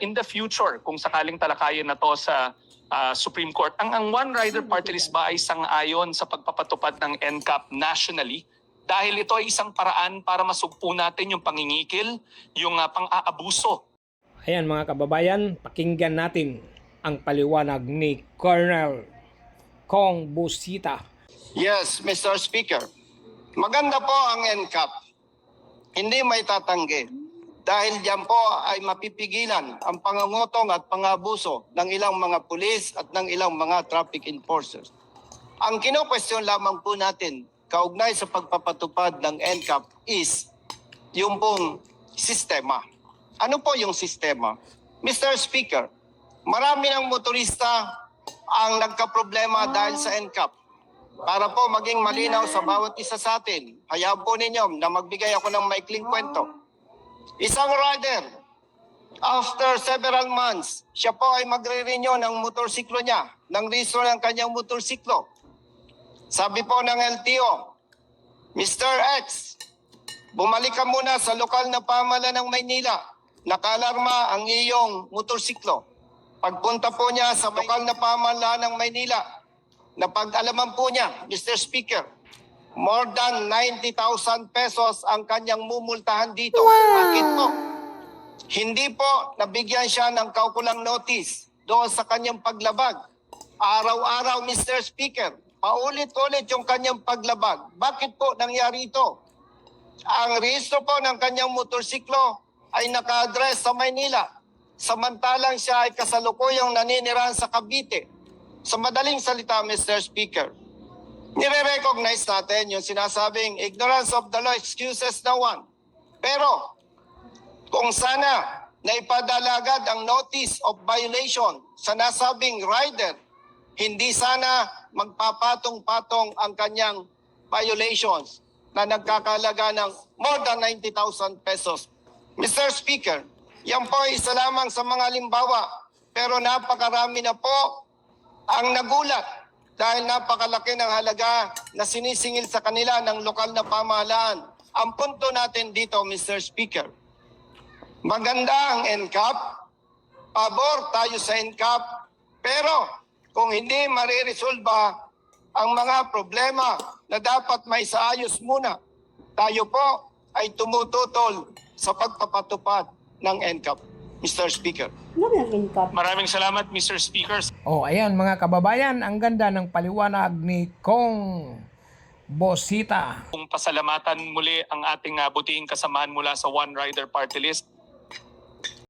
in the future, kung sakaling talakayin na to sa ah, Supreme Court, ang, ang One Rider Party List ba ay sang-ayon sa pagpapatupad ng NCAP nationally? Dahil ito ay isang paraan para masugpo natin yung pangingikil, yung ah, pang-aabuso Ayan mga kababayan, pakinggan natin ang paliwanag ni Colonel Kong Busita. Yes, Mr. Speaker. Maganda po ang NCAP. Hindi may tatanggi. Dahil diyan po ay mapipigilan ang pangangutong at pangabuso ng ilang mga pulis at ng ilang mga traffic enforcers. Ang kino-question lamang po natin kaugnay sa pagpapatupad ng NCAP is yung pong sistema. Ano po yung sistema? Mr. Speaker, marami ng motorista ang nagkaproblema dahil sa NCAP. Para po maging malinaw sa bawat isa sa atin, hayaan po ninyo na magbigay ako ng maikling kwento. Isang rider, after several months, siya po ay magre-renew ng motorsiklo niya, ng registro ng kanyang motorsiklo. Sabi po ng LTO, Mr. X, bumalik ka muna sa lokal na pamahala ng Maynila. Nakalarma ang iyong motorsiklo. Pagpunta po niya sa lokal na pamahala ng Maynila, napag-alaman po niya, Mr. Speaker, more than 90,000 pesos ang kanyang mumultahan dito. Bakit po? Hindi po nabigyan siya ng kaukulang notice doon sa kanyang paglabag. Araw-araw, Mr. Speaker, paulit-ulit yung kanyang paglabag. Bakit po nangyari ito? Ang rehistro po ng kanyang motorsiklo ay naka-address sa Maynila. Samantalang siya ay kasalukuyang naninirahan sa Cavite. Sa madaling salita, Mr. Speaker, nire-recognize natin yung sinasabing ignorance of the law excuses no one. Pero kung sana naipadalagad ang notice of violation sa nasabing rider, hindi sana magpapatong-patong ang kanyang violations na nagkakalaga ng more than 90,000 pesos. Mr. Speaker, yan po ay isa lamang sa mga limbawa pero napakarami na po ang nagulat dahil napakalaki ng halaga na sinisingil sa kanila ng lokal na pamahalaan. Ang punto natin dito, Mr. Speaker, maganda ang NCAP, pabor tayo sa NCAP, pero kung hindi mariresolba ang mga problema na dapat may saayos muna, tayo po ay tumututol sa pagpapatupad ng NCAP, Mr. Speaker. Ano? Maraming salamat, Mr. Speaker. Oh, ayan mga kababayan, ang ganda ng paliwanag ni Kong Busita. Kung pasalamatan muli ang ating uh, butihing kasamahan mula sa One Rider Party List